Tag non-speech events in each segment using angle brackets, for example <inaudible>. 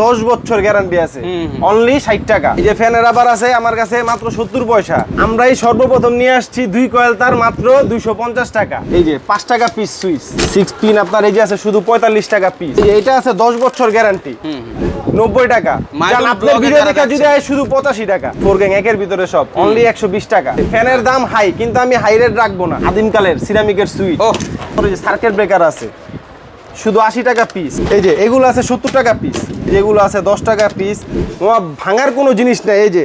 দশ বছর গ্যারান্টি আছে। অনলি ষাট টাকা। এই যে ফ্যানের আবার আছে আমার কাছে মাত্র সত্তর পয়সা। আমরাই সর্বপ্রথম নিয়ে আসছি দুই কয়েল তার মাত্র দুইশো পঞ্চাশ টাকা। এই যে পাঁচ টাকা পিস সুইচ সিক্স পিন আপনার এই যে আছে শুধু পঁয়তাল্লিশ টাকা পিস এই যে এটা আছে দশ বছর গ্যারান্টি নব্বই টাকা। আপনার ভিডিও দেখা যদি হয় শুধু পঁচাশি টাকা। ফোর গ্যাং একের ভিতরে সব। অনলি একশো বিশ টাকা। ফ্যানের দাম হাই কিন্তু আমি হাই রেট রাখব না। আদিমকালের সিরামিকের সুইচ সার্কেট ব্রেকার আছে। শুধু আশি টাকা পিস এই যে, এগুলো আছে সত্তর টাকা পিস যেগুলো আছে দশ টাকা পিস তোমার ভাঙার কোনো জিনিস নেই। এই যে,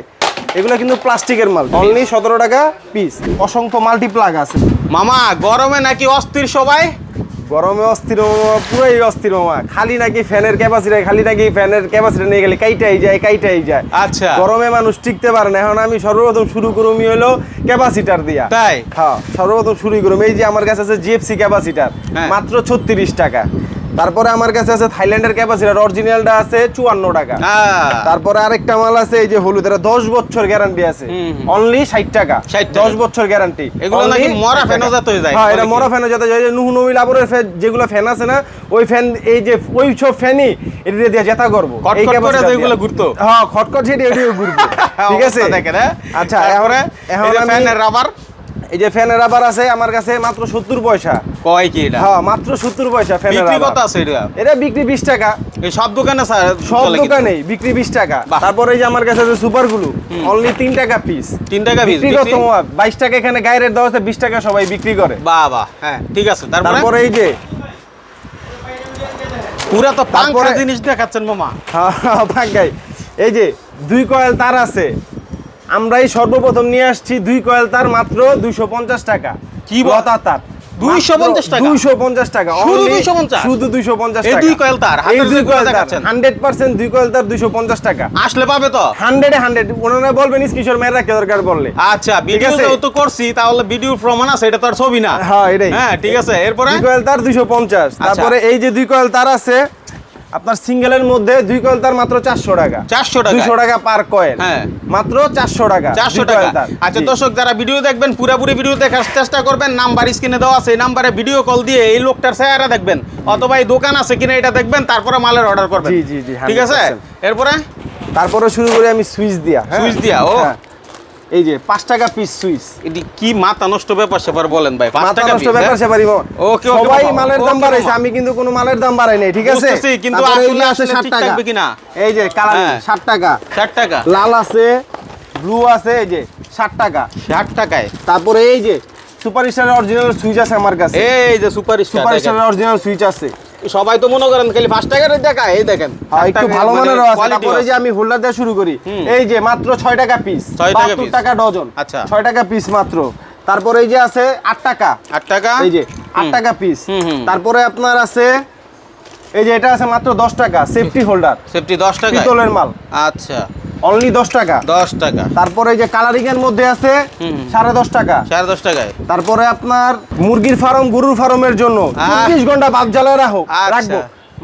এগুলো কিন্তু প্লাস্টিকের মাল। অনলি সতেরো টাকা পিস অসংখ্য মাল্টিপ্লাগ আছে। মামা, গরমে নাকি অস্থির সবাই? গরমে অস্থির মামা, পুরোই অস্থির মামা খালি নাকি ফ্যানের ক্যাপাসিটি খালি নাকি ফ্যানের ক্যাপাসিটি নিয়ে গেলে কাইটাই যায় কাইটাই যায়। আচ্ছা। গরমে মানুষ টিকতে পারে না। এখন আমি সর্বপ্রথম শুরু করুমি হলো ক্যাপাসিটার দিয়া। তাই? হ্যাঁ সর্বপ্রথম শুরু করুম। এই যে আমার কাছে আছে জিএফসি ক্যাপাসিটার। মাত্র ছত্রিশ টাকা। তারপরে আমার কাছে আছে থাইল্যান্ডের ক্যাপাসিটার অরিজিনালটা আছে চুয়ান্ন টাকা হ্যাঁ। তারপরে আরেকটা মাল আছে এই যে হলুদ এটা দশ বছর গ্যারান্টি আছে। অনলি ষাট টাকা 60 টাকা। দশ বছর গ্যারান্টি এগুলো নাকি মরা ফ্যানও যাতে হয়ে যায়। হ্যাঁ এটা মরা ফ্যানও যাতে যায় নুহু নমিল আবরের ফ্যান যেগুলো ফ্যান আছে না ওই ফ্যান এই যে ওই সব ফ্যানই এটা দিয়ে জেতা করব এই করে capacitor যেগুলো ঘুরতো। হ্যাঁ খটখট সেটি এটিও ঘুরবে <laughs> ঠিক আছে দেখেন, হ্যাঁ? আচ্ছা এখন এই ফ্যানের রাবার এই যে ফ্যানের রাবার আছে আমার কাছে মাত্র সত্তর পয়সা। কয় কি এটা? হ্যাঁ মাত্র সত্তর পয়সা ফ্যানের বিক্রি কত আছে এটা? এটা বিক্রি বিশ টাকা। এই সব দোকানে স্যার সব। দোকানেই বিক্রি বিশ টাকা। তারপরে এই যে আমার কাছে আছে সুপার গ্লু অনলি তিন টাকা পিস তিন টাকা পিস বিক্রি কত বাইশ টাকা এখানে গায়ে রেট আছে বিশ টাকা সবাই বিক্রি করে। বাহ বাহ। হ্যাঁ ঠিক আছে। তারপরে? এই যে পুরা তো পাঙ্খা তারপরে- জিনিস দেখাচ্ছেন মামা। হ্যাঁ, ভাগ্যাই এই যে দুই কয়েল তার আছে। আমরাই সর্বপ্রথম নিয়ে আসছি দুই কয়েল তার মাত্র দুইশো পঞ্চাশ টাকা। কি? লতা তার। টাকা? দুইশো পঞ্চাশ টাকা। শুধু Only 250? শুধু দুইশো পঞ্চাশ এই কয়েল তার, দুই কয়েল তার। দেখাচ্ছেন। হান্ড্রেড পার্সেন্ট দুই কয়েল তার দুইশো পঞ্চাশ টাকা। আসলে পাবে তো? ওনারা বলবেন কিশোর মেয়ের দরকার বললে। আচ্ছা ভিডিও? করছি তাহলে ভিডিও প্রমাণ আছে এটা তো আর ছবি না। হ্যাঁ এটাই। হ্যাঁ ঠিক আছে এরপরে? দুই কয়েল তার দুইশো পঞ্চাশ। আচ্ছা। তারপরে এই যে দুই কয়েল তার আছে আপনার সিঙ্গেলের মধ্যে দুই কয়েল তার মাত্র চারশো টাকা 400 টাকা? দুইশো টাকা পার কয়েল হ্যাঁ। মাত্র চারশো টাকা চারশো দুই টাকা। আচ্ছা দর্শক যারা ভিডিও দেখবেন পুরোপুরি ভিডিও দেখার চেষ্টা করবেন নাম্বার স্ক্রিনে দেওয়া আছে এই নাম্বারে ভিডিও কল দিয়ে এই লোকটার চেহারা দেখবেন অথবা এই দোকান আছে কিনা এটা দেখবেন তারপরে মালের অর্ডার করবেন জি, জি, জি, ঠিক আছে 100% এরপরে তারপরে শুরু করি আমি সুইচ দিয়া হ্যাঁ? সুইচ দিয়া, ও। হ্যাঁ। এই যে পাঁচ টাকা পিস সুইচ এটি কি মাথা নষ্ট ব্যাপার সেবার বলেন ভাই টাকা নষ্ট ব্যাপার হ্যাঁ? সেবারই ওকে, ওকে সবাই মালের দাম বাড়াইছে আমি কিন্তু কোনো মালের দাম বাড়াই নাই ঠিক আছে? কিন্তু তারপরে এই যে আসলে আছে 60 টাকা। থাকবে কিনা? এই যে কালার হ্যাঁ। ষাট টাকা। ষাট টাকা। লাল আছে ব্লু আছে এই যে ষাট টাকা। ষাট টাকায়? তারপরে এই যে সুপার স্টারের অরিজিনাল সুইচ আছে আমার কাছে। এই যে সুপার সুপার স্টারের অরিজিনাল সুইচ আছে। সবাই তো মনে করেন খালি পাঁচ টাকার দেখায় এই দেখেন। হ্যাঁ, একটু ভালো মানে মানেরও আছে। তারপরে যে আমি হোল্ডার দিয়ে শুরু করি এই যে মাত্র ছয় টাকা পিস ছয় টাকা টাকা ডজন আচ্ছা। ছয় টাকা পিস মাত্র। তারপরে এই যে আছে আট টাকা। আট টাকা? এই যে আট টাকা পিস। তারপরে আপনার আছে এই যে এটা আছে মাত্র দশ টাকা সেফটি হোল্ডার সেফটি দশ টাকা পিতলের মাল। আচ্ছা। অনলি দশ টাকা। দশ টাকা। তারপরে যে কালারিং এর মধ্যে আছে। সাড়ে দশ টাকা। সাড়ে দশ টাকায়। তারপরে আপনার মুরগির ফার্ম গরুর ফার্মের জন্য। চব্বিশ ঘণ্টা বাপ জ্বালায় রাখো আচ্ছা। রাখব।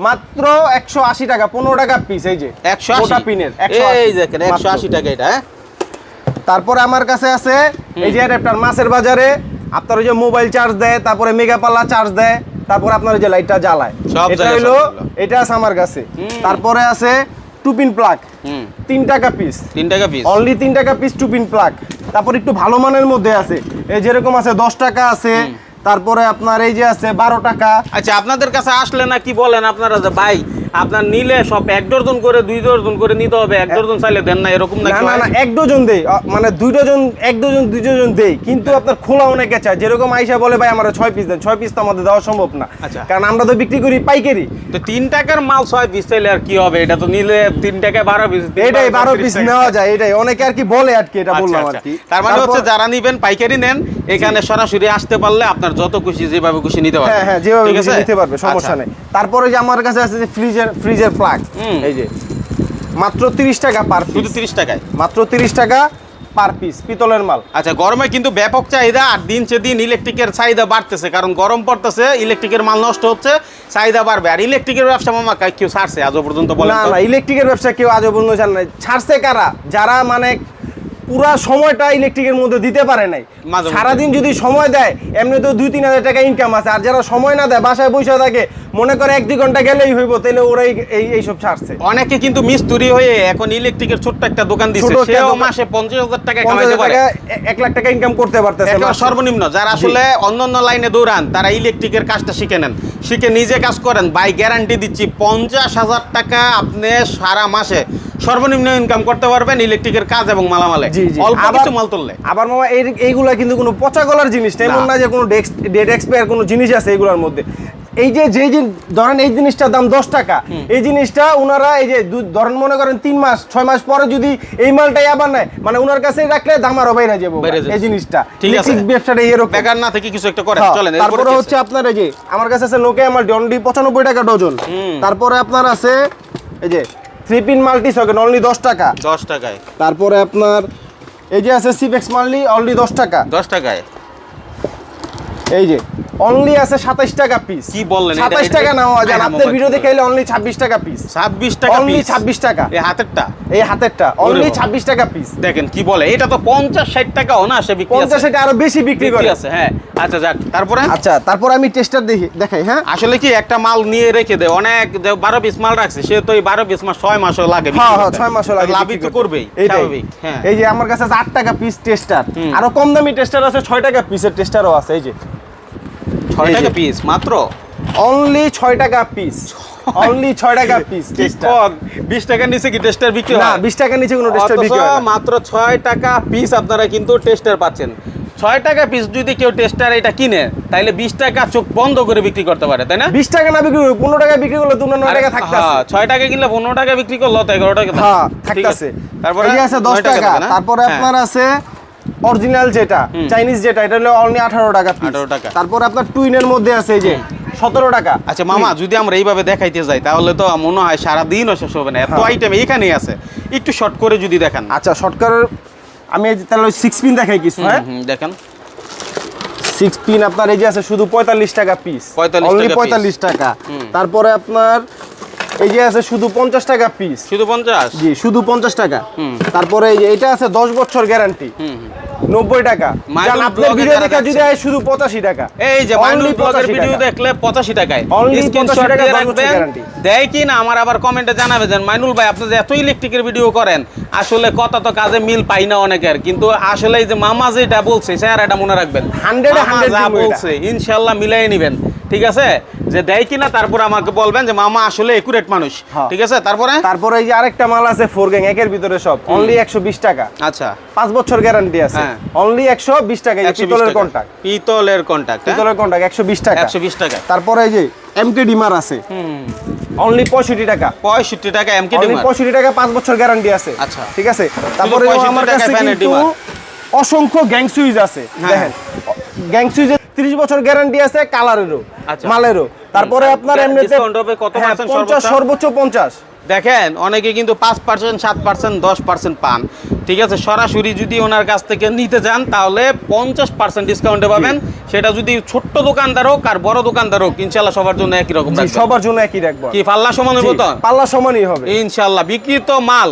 মাত্র একশো আশি টাকা পনেরো টাকা পিস এই যে। একশো আশি। পিনের এই দেখেন একশো আশি টাকা এটা হ্যাঁ? তারপরে আমার কাছে আছে এই যে অ্যাডাপ্টার মাছের বাজারে। আপনার ওই যে মোবাইল চার্জ দেয় তারপরে মেগা পাল্লা চার্জ দেয় তারপরে আপনার ওই যে লাইটটা জ্বালায়। সব এটা হলো এটা আছে আমার কাছে। তারপরে আছে টুপিন প্লাগ হুম। তিন টাকা পিস তিন টাকা পিস অনলি তিন টাকা পিস টুপিন প্লাগ তারপর একটু ভালো মানের মধ্যে আছে। এই যেরকম আছে দশ টাকা আছে। তারপরে আপনার এই যে আছে বারো টাকা। আচ্ছা আপনাদের কাছে আসলে না কি বলেন আপনারা যে ভাই আপনার নিলে সব এক ডজন করে দুই ডজন করে নিতে হবে এক ডজন চাইলে দেন না এরকম না না না এক ডজন দেই। মানে দুই ডজন এক ডজন দুই ডজন দেই। কিন্তু আপনার খোলা অনেকে চায়। যেরকম আইসা বলে ভাই আমার ছয় পিস দেন। ছয় পিস তো আমাদের দেওয়া সম্ভব না। আচ্ছা। কারণ আমরা তো বিক্রি করি পাইকারি। তো তিন টাকার মাল ছয় পিস চাইলে আর কি হবে? এটা তো নিলে তিন টাকায় বারো পিস এটাই বারো পিস নেওয়া যায় এটাই। অনেকে আর কি বলে আর কি এটা বললাম আর কি। আচ্ছা, তার মানে হচ্ছে যারা নিবেন পাইকারি নেন এখানে সরাসরি আসতে পারলে আপনার যত খুশি যেভাবে খুশি নিতে পারবে। হ্যাঁ হ্যাঁ যেভাবে খুশি নিতে পারবে সমস্যা আচ্ছা। নেই। তারপরে যে আমার কাছে আছে যে ফ্রিজের ফ্রিজের প্লাগ এই যে মাত্র তিরিশ টাকা পার শুধু পিস তিরিশ টাকায়? মাত্র তিরিশ টাকা পার পিস পিতলের মাল। আচ্ছা গরমে কিন্তু ব্যাপক চাহিদা আর দিন সে দিন ইলেকট্রিকের চাহিদা বাড়তেছে কারণ গরম পড়তেছে ইলেকট্রিকের মাল নষ্ট হচ্ছে চাহিদা বাড়বে। আর ইলেকট্রিকের ব্যবসা মামা কা- কেউ ছাড়ছে? আজও পর্যন্ত বলে না না ইলেকট্রিকের ব্যবসা কেউ আজও পর্যন্ত জানে না ছাড়ছে কারা? যারা মানে পুরা সময়টা ইলেকট্রিকের মধ্যে দিতে পারে নাই। সারাদিন যদি সময় দেয় এমনি তো দুই তিন হাজার টাকা ইনকাম আছে। আর যারা সময় না দেয় বাসায় বসে থাকে মনে করে এক দুই ঘণ্টা গেলেই হইব তাহলে ওরাই এই এইসব ছাড়ছে। অনেকে কিন্তু মিস্ত্রি হয়ে এখন ইলেকট্রিকের ছোট্ট একটা দোকান দিচ্ছে সেও মাসে পঞ্চাশ হাজার টাকা কামাইতে পারে। এক লাখ টাকা ইনকাম করতে পারতেছে সর্বনিম্ন। যারা আসলে অন্য অন্য লাইনে দৌড়ান তারা ইলেকট্রিকের কাজটা শিখে নেন। শিখে নিজে কাজ করেন। বাই গ্যারান্টি দিচ্ছি পঞ্চাশ হাজার টাকা আপনি সারা মাসে সর্বনিম্ন ইনকাম করতে পারবেন ইলেকট্রিকের কাজ এবং মালামালে। অল্প কিছু মাল তুললে। আবার মামা এই এইগুলা কিন্তু কোনো পচা গলার জিনিস না এমন না। যে কোনো ডেট এক্সপায়ার কোনো জিনিস আছে এগুলোর মধ্যে। এই যে যে যে ধরেন এই জিনিসটার দাম দশ টাকা। এই জিনিসটা ওনারা এই যে ধরেন মনে করেন তিন মাস ছয় মাস পরে যদি এই মালটাই আবার নেয় মানে ওনার কাছে রাখলে দাম আরও বাইরে যাব এই জিনিসটা। ঠিক আছে। ব্যবসাটা এরকম। বেকার না থেকে কিছু একটা করেন হ্যাঁ, চলেন তারপরে হচ্ছে আপনার এই যে আমার কাছে আছে নোকে আমার ডন্ডি পঁচানব্বই টাকা ডজন। তারপরে আপনার আছে এই যে three pin multi socket only দশ টাকা? দশ টাকায়। তারপরে আপনার এই যে আছে সিপেক্স মাল্টি অনলি দশ টাকা। দশ টাকায়। এই যে অনলি আছে সাতাইশ টাকা পিস কি বললেন? এটা- সাতাইশ এটা- টাকা নেওয়া যায় হ্যাঁ, আপনার মোবাইল ভিডিও। দেখে অনলি ছাব্বিশ টাকা পিস ছাব্বিশ টাকা অনলি piece। ছাব্বিশ টাকা এই হাতেরটা এই হাতেরটা অনলি বাবা। ছাব্বিশ টাকা পিস দেখেন কি বলে এটা তো পঞ্চাশ ষাট টাকা অনাসে বিক্রি পঞ্চাশ আছে। এটা আরও বেশি বিক্রি করে আছে হ্যাঁ আচ্ছা যাক তারপরে আচ্ছা তারপর আমি টেস্টার দেখি দেখাই হ্যাঁ আসলে কি একটা মাল নিয়ে রেখে দেয় অনেক যে বারো পিস মাল রাখছে সে তো এই বারো পিস মাস ছয় মাসও লাগে হ্যাঁ হ্যাঁ করতে। ছয় মাসও লাগে লাভই তো। করবেই। স্বাভাবিক হ্যাঁ এই যে আমার কাছে আছে আট টাকা পিস টেস্টার আরও কম দামি টেস্টার আছে ছয় টাকা পিসের টেস্টারও আছে এই যে ছয় টাকা পিস মাত্র? অনলি ছয় টাকা পিস অনলি ছয় টাকা পিস বিশ টাকার নিচে কি টেস্টার বিক্রি না বিশ টাকা নিচে কোনো টেস্টার বিক্রি মাত্র ছয় টাকা পিস আপনারা কিন্তু টেস্টার পাচ্ছেন। ছয় টাকা পিস যদি কেউ টেস্টার এটা কিনে তাইলে বিশ টাকা চোখ বন্ধ করে বিক্রি করতে পারে তাই না? বিশ টাকা না বিক্রি করবে পনেরো টাকা বিক্রি করলে তুমি নয় টাকা থাকতে হ্যাঁ, ছয় টাকা কিনলে পনেরো টাকা বিক্রি করল তো এগারো টাকা। হ্যাঁ ঠিক থাকতেছে। তারপরে আছে দশ টাকা? তারপরে হ্যাঁ। আপনার আছে অরিজিনাল যেটা চাইনিজ যেটা এটা হলো অনলি আঠারো টাকা। 18 টাকা। তারপরে আপনার টুইনের মধ্যে আছে এই যে সতেরো টাকা। আচ্ছা মামা যদি আমরা এইভাবে দেখাইতে যাই তাহলে তো মনে হয় সারাদিনও শেষ হবে না। এত হ্যাঁ। আইটেম এখানেই আছে। একটু শর্ট করে যদি দেখান। আচ্ছা শর্টকার আমি তাহলে সিক্স পিন দেখাই কিছু হ্যাঁ? দেখেন। সিক্স পিন আপনার এই যে আছে শুধু পঁয়তাল্লিশ টাকা পিস 45 অনলি পঁয়তাল্লিশ টাকা। তারপরে আপনার এই যে আছে শুধু পঞ্চাশ টাকা পিস শুধু পঞ্চাশ? জি শুধু পঞ্চাশ টাকা। তারপরে এই যে এটা আছে দশ বছর গ্যারান্টি হুম, হুম। নব্বই টাকা। মাইনুল জান আপনার ভিডিও দেখা যদি আয় শুধু পঁচাশি টাকা। এই যে মাইনুল ব্লগের ভিডিও দেখলে পঁচাশি টাকায়। স্ক্রিনশট দিয়ে রাখবেন। দেয় কি না আমার আবার কমেন্টে জানাবে যেন মাইনুল ভাই আপনি যে এত ইলেকট্রিকের ভিডিও করেন আসলে কত তো কাজে মিল পাই না অনেকের। কিন্তু আসলে এই যে মামা যেটা বলছে স্যার এটা মনে রাখবেন। 100 এ 100 যা বলছে ইনশাল্লাহ মিলাই নিবেন। ঠিক আছে? যে দেয় কিনা তারপর আমাকে বলবেন যে মামা আসলে একুরেট মানুষ। হ্যাঁ। ঠিক আছে? তারপরে? তারপরে এই যে আরেকটা মাল আছে ফোর গ্যাং একের ভিতরে সব। অনলি একশো বিশ টাকা। আচ্ছা। পাঁচ বছর গ্যারান্টি আছে। হ্যাঁ। অনলি একশো বিশ টাকা যে 120 পিতলের টাকা। কন্ট্যাক্ট পিতলের পিতলের কন্ট্যাক্ট একশো বিশ টাকা। একশো বিশ টাকা। তারপরে এই যে এমকে ডিমার আছে। অনলি পঁয়ষট্টি টাকা। পঁয়ষট্টি টাকা এমকে অনলি পঁয়ষট্টি টাকা পাঁচ বছর গ্যারান্টি আছে। আচ্ছা। ঠিক আছে? তারপরে আমার কাছে কিন্তু অসংখ্য গ্যাং সুইচ আছে। হ্যাঁ। দেখেন। গ্যাং সুইচের তিরিশ বছর গ্যারান্টি আছে কালারেরও। মালেরও। তারপরে আপনার এমনিতে হবে হ্যাঁ, পঞ্চাশ সর্বোচ্চ? পঞ্চাশ। দেখেন অনেকে কিন্তু পাঁচ পার্সেন্ট সাত পার্সেন্ট দশ পার্সেন্ট পান। ঠিক আছে? সরাসরি যদি ওনার কাছ থেকে নিতে যান তাহলে পঞ্চাশ পার্সেন্ট ডিসকাউন্টে পাবেন। সেটা যদি ছোট্ট দোকানদার হোক আর বড় দোকানদার হোক ইনশাল্লাহ সবার জন্য একই রকম সবার জন্য একই রাখব। কি পাল্লা সমান হইব জি, তো পাল্লা সমানই হবে। ইনশাল্লাহ বিক্রিত মাল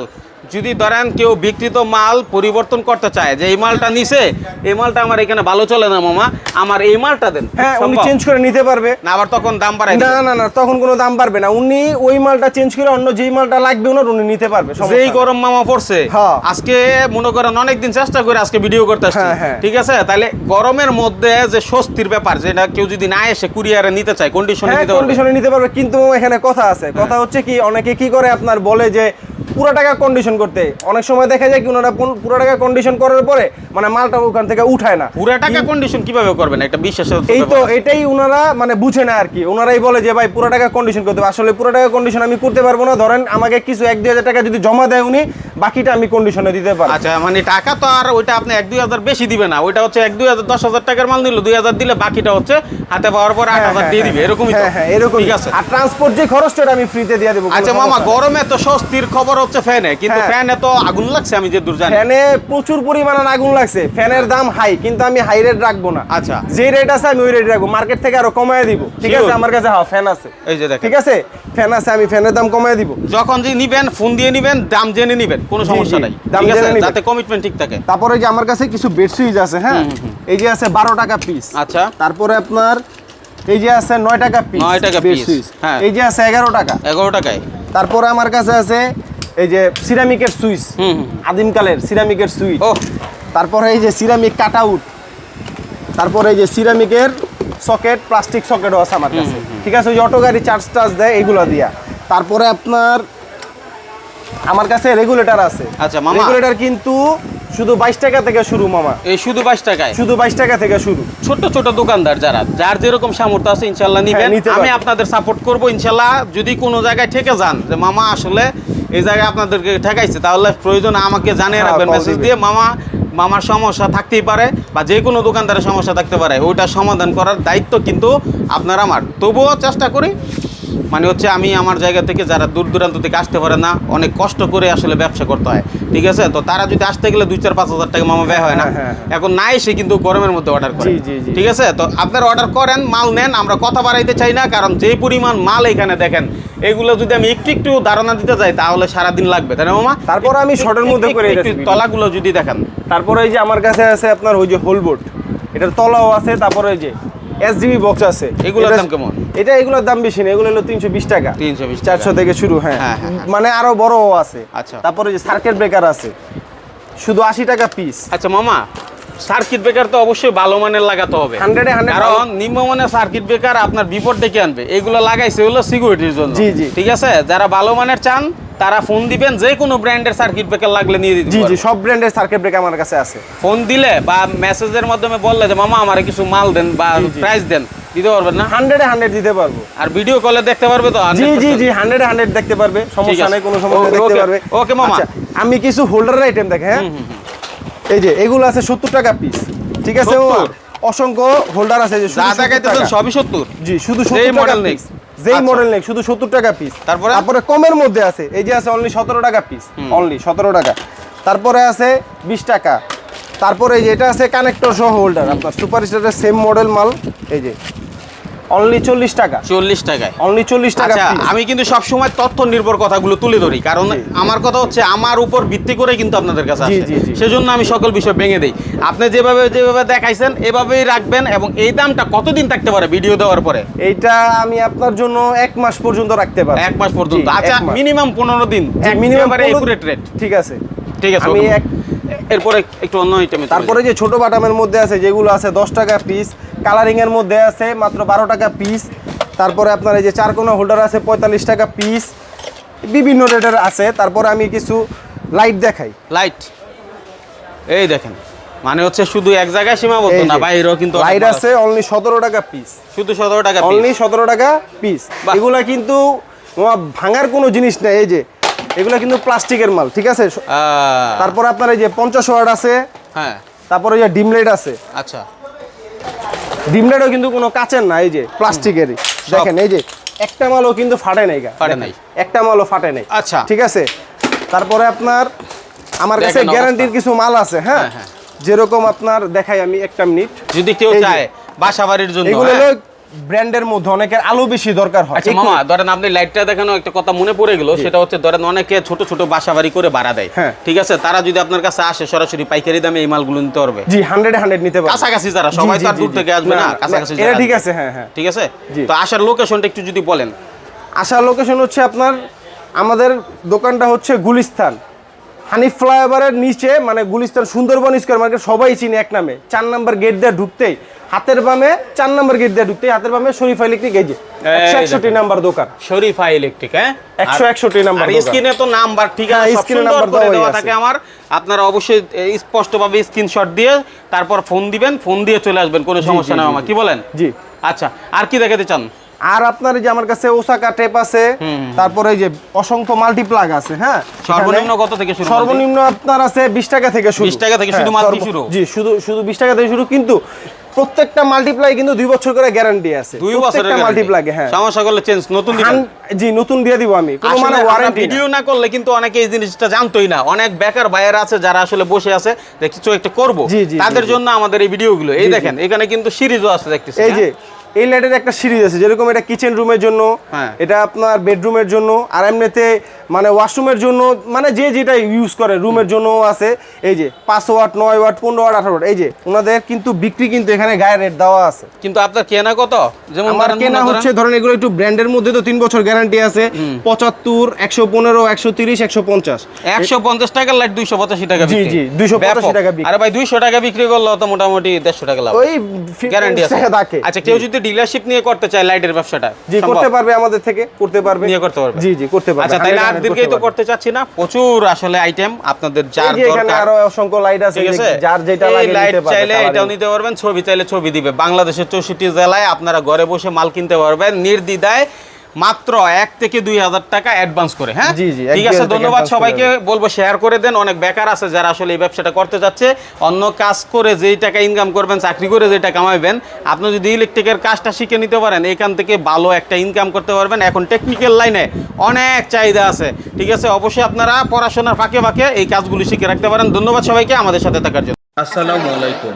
যদি ধরেন কেউ বিক্রিত মাল পরিবর্তন করতে চায় যে এই মালটা নিছে এই মালটা আমার এখানে ভালো চলে না মামা আমার এই মালটা দেন। হ্যাঁ উনি চেঞ্জ করে নিতে পারবে। না আবার তখন দাম বাড়াই না না না তখন কোনো দাম বাড়বে না। উনি ওই মালটা চেঞ্জ করে অন্য যেই মালটা লাগবে ওনার উনি নিতে পারবে যেই গরম মামা পড়ছে হ্যাঁ। আজকে মনে করেন অনেকদিন চেষ্টা করে আজকে ভিডিও করতে আসছি। হ্যাঁ, হ্যাঁ। ঠিক আছে? তাহলে গরমের মধ্যে যে স্বস্তির ব্যাপার যেটা কেউ যদি না এসে কুরিয়ারে নিতে চায় কন্ডিশনে নিতে পারবে। কন্ডিশনে নিতে পারবে কিন্তু এখানে কথা আছে। কথা হচ্ছে কি অনেকে কি করে আপনার বলে যে পুরো টাকা কন্ডিশন করতে। অনেক সময় দেখা যায় কি ওনারা পুরো টাকা কন্ডিশন করার পরে মানে মালটা ওখান থেকে উঠায় না। পুরো টাকা কন্ডিশন কীভাবে করবেন? একটা বিশ্বাস এই তো এটাই ওনারা মানে বুঝে না আর কি। ওনারাই বলে যে ভাই পুরো টাকা কন্ডিশন করতে আসলে পুরো টাকা কন্ডিশন আমি করতে পারব না। ধরেন আমাকে কিছু এক দুই হাজার টাকা যদি জমা দেয় উনি বাকিটা আমি কন্ডিশনে দিতে পারব। আচ্ছা মানে টাকা তো আর ওইটা আপনি এক দুই হাজার বেশি দিবে না। ওইটা হচ্ছে এক দুই হাজার দশ হাজার টাকার মাল নিল দুই হাজার দিলে বাকিটা হচ্ছে হাতে পাওয়ার পর আট হ্যাঁ, হাজার হ্যাঁ, দিয়ে দিবে। হ্যাঁ। এরকমই হ্যাঁ হ্যাঁ এরকম ঠিক আছে। আর ট্রান্সপোর্ট যে খরচটা আমি ফ্রিতে দিয়ে দেবো আচ্ছা মামা গরমে তো স্বস্তির খবর হচ্ছে ফ্যানে কিন্তু। ফ্যানে তো আগুন লাগছে আমি যে দূর জানি। ফ্যানে প্রচুর পরিমাণে আগুন লাগছে। ফ্যানের দাম হাই কিন্তু আমি হাই রেট রাখব না। আচ্ছা। যে রেট আছে আমি ওই রেট রাখব। মার্কেট থেকে আরও কমায় দিব। ঠিক আছে? আমার কাছে হ্যাঁ ফ্যান আছে। এই যে দেখেন। ঠিক আছে? ফ্যান আছে আমি ফ্যানের দাম কমায় দিব। যখন যে নিবেন ফোন দিয়ে নিবেন দাম জেনে নিবেন। কোনো সমস্যা নাই। ঠিক আছে? যাতে কমিটমেন্ট ঠিক থাকে। তারপরে যে আমার কাছে কিছু বেড সুইচ আছে হ্যাঁ? এই যে আছে বারো টাকা পিস আচ্ছা। তারপরে আপনার এই যে আছে নয় টাকা পিস 9 টাকা সুইচ হ্যাঁ। এই যে আছে এগারো টাকা। এগারো টাকায়। তারপরে আমার কাছে আছে এই যে সিরামিকের সুইচ। আদিমকালের সিরামিকের সুইচ। ও তারপরে এই যে সিরামিক কাট আউট তারপরে এই যে সিরামিকের সকেট প্লাস্টিক সকেটও আছে আমার কাছে। ঠিক আছে? ওই অটো গাড়ি চার্জ টার্জ দেয় এগুলো দিয়া। তারপরে আপনার আমার কাছে রেগুলেটর আছে। আচ্ছা, মামা। রেগুলেটর কিন্তু শুধু বাইশ টাকা থেকে শুরু মামা। এই শুধু বাইশ টাকায়? শুধু বাইশ টাকা থেকে শুরু। ছোট ছোট দোকানদার যারা যার যেরকম সামর্থ্য আছে ইনশাল্লাহ নিবেন। হ্যাঁ, নিতে আমি আপনাদের সাপোর্ট করব ইনশাল্লাহ যদি কোনো জায়গায় ঠেকে যান যে মামা আসলে এই জায়গায় আপনাদেরকে ঠেকাইছে তাহলে প্রয়োজন আমাকে জানিয়ে হ্যাঁ, রাখবেন মেসেজ দিয়ে। মামা মামার সমস্যা থাকতেই পারে বা যে কোনো দোকানদারের সমস্যা থাকতে পারে। ওইটা সমাধান করার দায়িত্ব কিন্তু আপনার আমার। তবুও চেষ্টা করি মানে হচ্ছে আমি আমার জায়গা থেকে যারা দূর দূরান্ত থেকে আসতে পারে না অনেক কষ্ট করে আসলে ব্যবসা করতে হয়। ঠিক আছে? তো তারা যদি আসতে গেলে দুই চার পাঁচ হাজার টাকা মামা ব্যয় হয় না। হ্যাঁ, হ্যাঁ, হ্যাঁ। এখন না এসে কিন্তু গরমের মধ্যে অর্ডার করে। ঠিক আছে? তো আপনারা অর্ডার করেন মাল নেন আমরা কথা বাড়াইতে চাই না কারণ যে পরিমাণ মাল এখানে দেখেন এগুলো যদি আমি একটু একটু ধারণা দিতে যাই তাহলে সারাদিন লাগবে। তাই না মামা? তারপর আমি শর্টের মধ্যে করে একটু- তলাগুলো যদি দেখেন। তারপরে এই যে আমার কাছে আছে আপনার ওই যে হোলবোর্ড এটার তলাও আছে তারপরে ওই যে এসডিবি বক্স আছে এগুলোর দাম কেমন? এটা এগুলোর দাম বেশি না এগুলো হলো তিনশো বিশ টাকা 320 টাকা। চারশো থেকে শুরু হ্যাঁ হ্যাঁ, হ্যাঁ, হ্যাঁ। মানে আরও বড়ও আছে আচ্ছা। তারপরে যে সার্কেট ব্রেকার আছে শুধু আশি টাকা পিস আচ্ছা মামা সার্কিট ব্রেকার তো অবশ্যই ভালো মানের লাগাতে হবে 100 এ 100 কারণ নিম্নমানের সার্কিট ব্রেকার আপনার বিপদ ডেকে আনবে এগুলো লাগাইছে হলো সিকিউরিটির জন্য জি, জি। ঠিক আছে যারা ভালো মানের চান তারা ফোন দিবেন যে কোনো ব্র্যান্ডের সার্কিট ব্রেকার লাগলে নিয়ে দিতে জি জি সব ব্র্যান্ডের সার্কেট ব্রেকার আমার কাছে আছে। ফোন দিলে বা মেসেজের মাধ্যমে বললে যে মামা আমারে কিছু মাল দেন বা। প্রাইস দেন। দিতে পারবেন না? হান্ড্রেডে হান্ড্রেড দিতে পারব। আর ভিডিও কলে দেখতে পারবে তো? জি 100% জি জি হান্ড্রেডে হান্ড্রেড দেখতে পারবে। সমস্যা। নেই কোনো সমস্যা দেখতে পারবে। ওকে মামা। আচ্ছা, আমি কিছু হোল্ডারের আইটেম দেখে হ্যাঁ? এই যে এগুলো আছে সত্তর টাকা পিস ঠিক আছে ও অসংখ্য হোল্ডার আছে যে শুধু যা 70 সবই সত্তর? জি শুধু সত্তর টাকা model নেই। যেই আচ্ছা। মডেল নেই শুধু সত্তর টাকা পিস তারপরে? তারপরে কমের মধ্যে আছে এই যে আছে অনলি সতেরো টাকা পিস অনলি সতেরো টাকা। তারপরে আছে বিশ টাকা। তারপরে এই যে এটা আছে কানেক্টর সহ হোল্ডার আপনার সুপার স্টারের সেম মডেল মাল এই যে। অনলি চল্লিশ টাকা। চল্লিশ টাকায়। অনলি চল্লিশ টাকা আচ্ছা আমি কিন্তু সবসময় তথ্য নির্ভর কথাগুলো তুলে ধরি কারণ আমার কথা হচ্ছে আমার উপর ভিত্তি করে কিন্তু আপনাদের কাছে। সেজন্য আমি সকল বিষয় ভেঙে দেই। আপনি যেভাবে যেভাবে দেখাইছেন এভাবেই রাখবেন এবং এই দামটা কতদিন থাকতে পারে ভিডিও দেওয়ার পরে? এইটা আমি আপনার জন্য এক মাস পর্যন্ত রাখতে পারব। এক মাস পর্যন্ত। আচ্ছা মিনিমাম পনেরো দিন মিনিমাম রেট ঠিক আছে। ঠিক আছে আমি এক এরপরে একটু অন্য আইটেমে তারপরে যে ছোট বাটামের মধ্যে আছে যেগুলো আছে দশ টাকা পিস কালারিং এর মধ্যে আছে মাত্র বারো টাকা পিস তারপরে আপনার এই যে চার কোনো হোল্ডার আছে পঁয়তাল্লিশ টাকা পিস বিভিন্ন রেটের আছে। তারপরে আমি কিছু লাইট দেখাই। লাইট এই দেখেন মানে হচ্ছে শুধু এক জায়গায় সীমাবদ্ধ না বাইরেও কিন্তু লাইট আছে অনলি সতেরো টাকা পিস শুধু সতেরো টাকা অনলি সতেরো টাকা পিস। এগুলা কিন্তু ভাঙার কোনো জিনিস নেই। এই যে এগুলা কিন্তু প্লাস্টিকের মাল ঠিক আছে? তারপর আপনার এই যে পঞ্চাশ ওয়াট আছে হ্যাঁ। তারপরে যে ডিম লাইট আছে। আচ্ছা। ডিম লাইটও কিন্তু কোনো কাচের না এই যে প্লাস্টিকেরই। দেখেন এই যে একটা মালও কিন্তু ফাটে নাই ফাটে নাই। একটা মালও ফাটে নাই। আচ্ছা। ঠিক আছে? তারপরে আপনার আমার কাছে গ্যারান্টির কিছু মাল আছে হ্যাঁ? হ্যাঁ, যেরকম আপনার দেখাই আমি একটা মিনিট। যদি কেউ চায় বাসা বাড়ির জন্য এগুলো হ্যাঁ? ব্র্যান্ডের মধ্যে অনেকের আলো বেশি দরকার হয়। আচ্ছা মামা ধরেন আপনি লাইটটা দেখানো একটা কথা মনে পড়ে গেল সেটা হচ্ছে ধরেন অনেকে ছোট ছোট বাসা বাড়ি করে ভাড়া দেয়। হ্যাঁ। ঠিক আছে? তারা যদি আপনার কাছে আসে সরাসরি পাইকারি দামে এই মালগুলো নিতে পারবে। জি হান্ড্রেড হান্ড্রেড নিতে পারবেন কাছাকাছি যারা সবাই তো দূর থেকে আসবে না, কাছাকাছি এটা ঠিক আছে হ্যাঁ হ্যাঁ। ঠিক আছে? তো আসার লোকেশনটা একটু যদি বলেন। আসার লোকেশন হচ্ছে আপনার আমাদের দোকানটা হচ্ছে গুলিস্তান। হানিফ ফ্লাইওভারের নিচে মানে গুলিস্তান সুন্দরবন স্কোয়ার মার্কেট সবাই চিনে এক নামে। চার নাম্বার গেট দিয়ে ঢুকতেই হাতের বামে চার নম্বর গেট দিয়ে ঢুকতে হাতের বামে শরীফ ইলেকট্রিক এই যে একষট্টি নাম্বার দোকান। শরীফা ইলেকট্রিক হ্যাঁ? একশো একষট্টি নাম্বার স্ক্রিনে তো নাম্বার ঠিক হ্যাঁ, আছে স্ক্রিনে নাম্বার দেওয়া থাকে আমার। আপনারা অবশ্যই স্পষ্টভাবে স্ক্রিনশট দিয়ে তারপর ফোন দিবেন ফোন দিয়ে চলে আসবেন কোনো সমস্যা নেই আমার। কি বলেন? জি। আচ্ছা আর কি দেখাতে চান? আর আপনার যে আমার কাছে ওসাকা টেপ আছে। তারপরে এই যে অসংখ্য মাল্টিপ্লাগ আছে হ্যাঁ? সর্বনিম্ন কত থেকে শুরু? সর্বনিম্ন আপনার আছে বিশ টাকা থেকে শুরু। 20 টাকা থেকে হ্যাঁ, শুধু মাল্টি শুরু? জি শুধু শুধু বিশ টাকা থেকে শুরু কিন্তু প্রত্যেকটা মাল্টিপ্লাই কিন্তু দুই বছর করে গ্যারান্টি আছে। দুই বছরের মাল্টিপ্লাগে হ্যাঁ। সমস্যা করলে চেঞ্জ নতুন দিবেন। জি নতুন দিয়ে দিব আমি কোনো মানে ওয়ারেন্টি ভিডিও না। করলে কিন্তু অনেকে এই জিনিসটা জানতোই না। অনেক বেকার ভাইয়ের আছে যারা আসলে বসে আছে যে কিছু একটা করব। তাদের। জন্য আমাদের এই ভিডিওগুলো এই। দেখেন এখানে কিন্তু সিরিজও আছে দেখতেছি এই যে হ্যাঁ? এই লাইটের একটা সিরিজ আছে যেরকম এটা কিচেন রুমের জন্য হ্যাঁ। এটা আপনার বেডরুমের জন্য আর এমনিতে মানে ওয়াশরুমের জন্য মানে যে যেটা ইউজ করে রুমের জন্য আছে। এই যে পাঁচ ওয়াট নয় ওয়াট পনেরো ওয়াট আঠারো ওয়াট এই যে ওনাদের কিন্তু বিক্রি কিন্তু এখানে গায়ে রেট দেওয়া আছে। কিন্তু আপনার কেনা কত? যেমন আমার কেনা হচ্ছে ধরেন এগুলো একটু ব্র্যান্ডের মধ্যে তো তিন বছর গ্যারান্টি আছে। পঁচাত্তর একশো পনেরো একশো তিরিশ একশো পঞ্চাশ। একশো পঞ্চাশ টাকার লাইট দুইশো পঁচাশি টাকা জি, জি, 285 ব্যাপক। টাকা বিক্রি। আরে ভাই দুইশো টাকা বিক্রি করলে তো মোটামুটি দেড়শো টাকা লাভ। ওই গ্যারান্টি আছে। আচ্ছা কেউ যদি ডিলারশিপ নিয়ে করতে চায় লাইটের ব্যবসাটা? জি করতে পারবে আমাদের থেকে করতে পারবে। নিয়ে করতে পারবে। জি জি করতে পারবে। আচ্ছা তাহলে আর দিকেই তো করতে চাচ্ছি না? প্রচুর আসলে আইটেম আপনাদের যার দরকার এখানে আরও অসংখ্য লাইট আছে যার যেটা লাগে লাইট চাইলে। এটাও নিতে পারবেন ছবি চাইলে ছবি দিবে। বাংলাদেশের চৌষট্টি জেলায় আপনারা ঘরে বসে মাল কিনতে পারবেন। নির্দ্বিধায় মাত্র এক থেকে দুই হাজার টাকা অ্যাডভান্স করে হ্যাঁ? ঠিক আছে ধন্যবাদ সবাইকে। বলব শেয়ার করে দেন অনেক বেকার আছে যারা আসলে এই ব্যবসাটা করতে যাচ্ছে। অন্য কাজ করে যেই টাকা ইনকাম করবেন চাকরি করে যেটা কামাইবেন আপনি যদি ইলেকট্রিকের কাজটা শিখে নিতে পারেন এখান থেকে ভালো একটা ইনকাম করতে পারবেন। এখন টেকনিক্যাল লাইনে অনেক চাহিদা আছে ঠিক আছে? অবশ্যই আপনারা পড়াশোনার ফাঁকে ফাঁকে এই কাজগুলি শিখে রাখতে পারেন। ধন্যবাদ সবাইকে আমাদের সাথে থাকার জন্য। আসসালামু আলাইকুম।